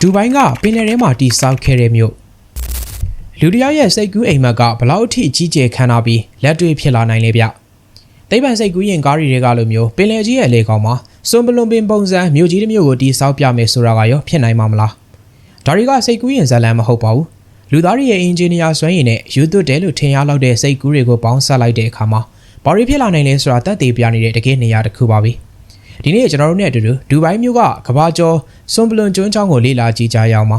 ဒူဘိုင်းကပင်လယ်ထဲမှာတိဆောက်ခဲ့တဲ့မြို့လူတစ်ယောက်ရဲ့စိတ်ကူးအိမ်မက်ကဘလောက်အထိကြီးကျယ်ခမ်းနားပြီးလက်တွေ့ဖြစ်လာနိုင်လဲဗျသိပ္ပံစိတ်ကူးရင်ကားတွေကလိုမျိုးပင်လယ်ကြီးရဲ့လေကောင်မှာစွန်ပလွန်ပင်ပုံစံမြို့ကြီးတစ်မြို့ကိုတိဆောက်ပြမယ်ဆိုတာကရောဖြစ်နိုင်မှာမလားဒါတွေကစိတ်ကူးရင်ဇာတ်လမ်းမဟုတ်ပါဘူးလူသားတွေရဲ့အင်ဂျင်နီယာစွမ်းရည်နဲ့ယူသွတ်တယ်လို့ထင်ရလောက်တဲ့စိတ်ကူးတွေကိုပေါင်းစပ်လိုက်တဲ့အခါမှာဘာတွေဖြစ်လာနိုင်လဲဆိုတာတတ်သိပြနေတဲ့တကယ်နေရာတစ်ခုပါပဲ ဒီနေ့ကျွန်တော်တို့နဲ့အတူတူဒူဘိုင်းမြို့ကကဘာကျော်စွန်ပလွန်ကျွန်းချောင်းကိုလေ့လာကြည့်ကြရအောင်ပါ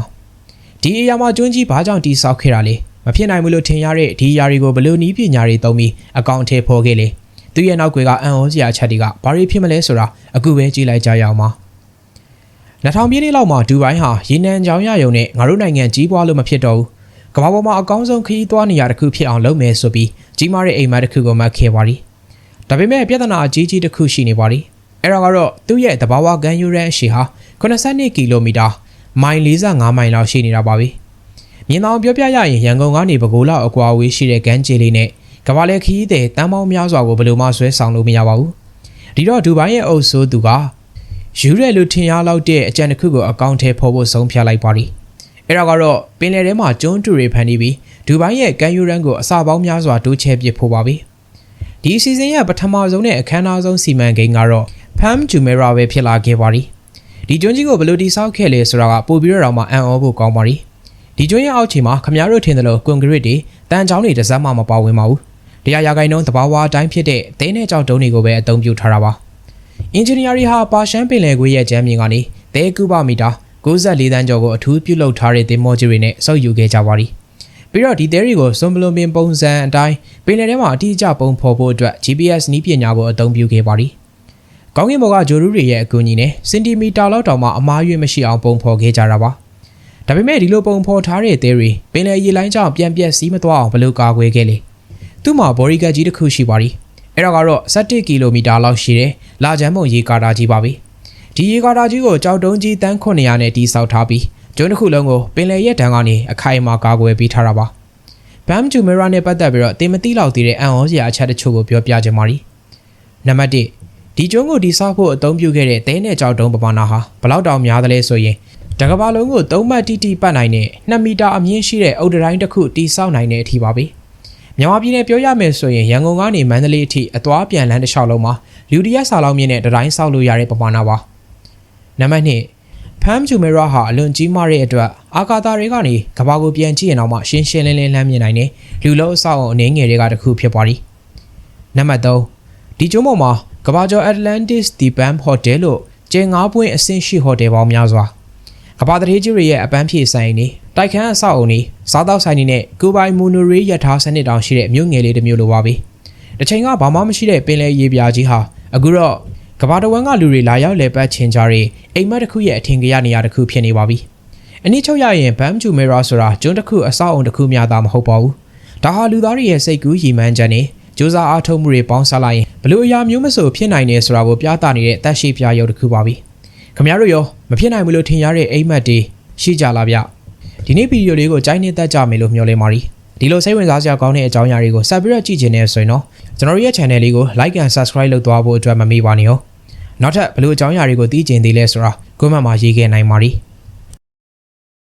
ဒီအရာမှာကျွန်းကြီးဘာကြောင့်တိဆောက်ခဲ့တာလဲမဖြစ်နိုင်ဘူးလို့ထင်ရတဲ့ဒီအရာတွေကိုဘယ်လိုနည်းပညာတွေသုံးပြီးအကောင့်ထဲဖော်ခဲ့လဲသူရဲ့နောက်ွယ်ကအံ့ဩစရာအချက်တွေကဘာတွေဖြစ်မလဲဆိုတာအခုပဲကြည့်လိုက်ကြရအောင်ပါ2000ပြည့်နှစ်လောက်မှာဒူဘိုင်းဟာရေနံချောင်းရယုံနဲ့ငါတို့နိုင်ငံကြီးပွားလို့မဖြစ်တော့ဘူးကမ္ဘာပေါ်မှာအကောင်းဆုံးခရီးသွားနေရာတစ်ခုဖြစ်အောင်လုပ်မယ်ဆိုပြီးကြီးမားတဲ့အိမ်မက်တစ်ခုကိုမှတ်ခဲ့ပါသည်ဒါပေမဲ့ပြဿနာအကြီးကြီးတစ်ခုရှိနေပါသည် အဲ့ဒါကတော့သူ့ရဲ့တဘာဝကန်ယူရန်အရှိဟာ82ကီလိုမီတာမိုင်45မိုင်လောက်ရှိနေတာပါပဲမြင်အောင်ပြောပြရရင်ရန်ကုန်ကနေပဲခူးလောက်အကွာအဝေးရှိတဲ့ကမ်းခြေလေးနဲ့ကမ္ဘာလဲခရီးသည်တန်းပေါင်းများစွာကိုဘယ်လိုမှဆွဲဆောင်လို့မရပါဘူးဒီတော့ဒူဘိုင်းရဲ့အုပ်ဆိုးသူကယူရဲလူထင်ရလောက်တဲ့အကြံတစ်ခုကိုအကောင့်ထဲဖော်ဖို့ဆုံးဖြတ်လိုက်ပါသည်အဲ့ဒါကတော့ပင်လယ်ထဲမှာကျွန်းတူတွေဖန်တီးပြီးဒူဘိုင်းရဲ့ကန်ယူရန်ကိုအစာပေါင်းများစွာတိုးချဲ့ပစ်ဖို့ပါပဲဒီအစီအစဉ်ရဲ့ပထမဆုံးနဲ့အခမ်းအနားဆုံးစီမံကိန်းကတော့ Pam Jumeirah ပဲဖြစ်လာခဲ့ပါသည်ဒီကျွန်းကြီးကိုဘယ်လိုတိဆောက်ခဲ့လဲဆိုတာကပို့ပြီးတော့မှအံ့ဩဖို့ကောင်းပါသည်ဒီကျွန်းရဲ့အောက်ခြေမှာခမားတို့ထင်တယ်လို့ကွန်ကရစ်တွေတန်ချောင်းတွေတစ်စက်မှမပါဝင်ပါဘူးတရားရာဂိုင်းနှုန်းတဘာဝအတိုင်းဖြစ်တဲ့ဒိန်းနဲ့ကြောက်တုံးတွေကိုပဲအသုံးပြုထားတာပါအင်ဂျင်နီယာတွေဟာပါရှန်ပင်လယ်ကွေးရဲ့ဂျမ်းမြင်ကနေသဲကူပါမီတာ94တန်းကျော်ကိုအထူးပြုလုပ်ထားတဲ့တင်မောကြီးတွေနဲ့စောက်ယူခဲ့ကြပါသည်ပြီးတော့ဒီသဲတွေကိုစွန်ဘလွန်ပင်ပုံစံအတိုင်းပင်လယ်ထဲမှာအတိအကျပုံဖော်ဖို့အတွက် GPS နည်းပညာကိုအသုံးပြုခဲ့ပါသည်။ ကောင်းကင်ဘော်ကဂျိုရူတွေရဲ့အကူအညီနဲ့စင်တီမီတာလောက်တောင်မှအမားရွေးမရှိအောင်ပုံဖော်ခဲ့ကြတာပါ။ဒါပေမဲ့ဒီလိုပုံဖော်ထားတဲ့သဲတွေပင်လယ်ရေလိုင်းကြောင့်ပြန်ပြက်စီးမသွားအောင်ဘယ်လိုကာကွယ်ခဲ့လဲ။သူ့မှာဘော်ရီကတ်ကြီးတစ်ခုရှိပါသည်။အဲ့ဒါကတော့17ကီလိုမီတာလောက်ရှိတဲ့လာချမ်းမုံရေကာတာကြီးပါပဲ။ဒီရေကာတာကြီးကိုကြောက်တုံးကြီးတန်း900နဲ့တီးဆောက်ထားပြီးကျွန်းတစ်ခုလုံးကိုပင်လယ်ရဲ့ဒဏ်ကနေအခိုင်အမာကာကွယ်ပေးထားတာပါ။ Bam Jumeirah နဲ့ပတ်သက်ပြီးတော့တင်မသိလောက်သေးတဲ့အံ့ဩစရာအချက်တချို့ကိုပြောပြချင်ပါတယ်။နံပါတ်1 ဒီကျွန်းကိုတိဆောက်ဖို့အသုံးပြုခဲ့တဲ့သဲနဲ့ကြောက်တုံးပမာဏဟာဘလောက်တောင်များသလဲဆိုရင်တကဘာလုံးကို3မှတ်တိတိပတ်နိုင်တဲ့2မီတာအမြင့်ရှိတဲ့အုတ်တိုင်းတစ်ခုတိဆောက်နိုင်တဲ့အထိပါပဲ။မြန်မာပြည်နယ်ပြောရမယ်ဆိုရင်ရန်ကုန်ကနေမန္တလေးအထိအသွားပြန်လမ်းတစ်လျှောက်လုံးမှာလူတရက်စာလောက်မြင့်တဲ့တိုင်းဆောက်လို့ရတဲ့ပမာဏပါ။နံပါတ်2ဖမ်ဂျူမေရာဟာအလွန်ကြီးမားတဲ့အတွက်အာကာသတွေကနေကဘာကိုပြန်ကြည့်ရင်တော့မှရှင်းရှင်းလင်းလင်းလမ်းမြင်နိုင်တဲ့လူလုံးအဆောက်အုံအနေငယ်တွေကတစ်ခုဖြစ်သွားသည်။နံပါတ်3ဒီကျုံးပေါ်မှာ ကဘာကျော် Atlantis The Bam Hotel လို့ကျင်း၅ပွင့်အဆင့်ရှိဟိုတယ်ပေါင်းများစွာကဘာတရေကြီးတွေရဲ့အပန်းဖြေဆိုင်နေတိုက်ခန်းအဆောက်အုံတွေစားတောက်ဆိုင်တွေနဲ့ကူဘိုင်မူနိုရေးရထားစနစ်တောင်ရှိတဲ့မြို့ငယ်လေးတစ်မြို့လိုပါပဲ။တစ်ချိန်ကဘာမှမရှိတဲ့ပင်လယ်ရေပြာကြီးဟာအခုတော့ကဘာတဝန်းကလူတွေလာရောက်လဲပတ်ချင်ကြတဲ့အိမ်မက်တစ်ခုရဲ့အထင်ကြီးနေရာတစ်ခုဖြစ်နေပါပြီ။အနည်းချုပ်ရရင်ဘမ်ဂျူမေရာဆိုတာကျွန်းတစ်ခုအဆောက်အုံတစ်ခုများသာမဟုတ်ပါဘူး။ဒါဟာလူသားတွေရဲ့စိတ်ကူးရည်မှန်းချက်နဲ့ ကြိုးစားအားထုတ်မှုတွေပေါင်းစပ်လိုက်ရင်ဘလို့အရာမျိုးမဆိုဖြစ်နိုင်တယ်ဆိုတာကိုပြသနေတဲ့တက်ရှိပြရုပ်တစ်ခုပါပဲ။ခင်ဗျားတို့ရောမဖြစ်နိုင်ဘူးလို့ထင်ရတဲ့အိမ်မက်တွေရှိကြလားဗျ။ဒီနေ့ဗီဒီယိုလေးကိုကြိုက်နေတတ်ကြမယ်လို့မျှော်လင့်ပါတယ်။ဒီလိုစိတ်ဝင်စားစရာကောင်းတဲ့အကြောင်းအရာတွေကိုဆက်ပြီးတော့ကြည့်ချင်နေဆိုရင်တော့ကျွန်တော်ရဲ့ channel လေးကို like and subscribe လုပ်သွားဖို့အတွက်မမေ့ပါနဲ့ရော။နောက်ထပ်ဘလို့အကြောင်းအရာတွေကိုသိကျင်သေးလဲဆိုတာ comment မှာရေးခဲ့နိုင်ပါ ರಿ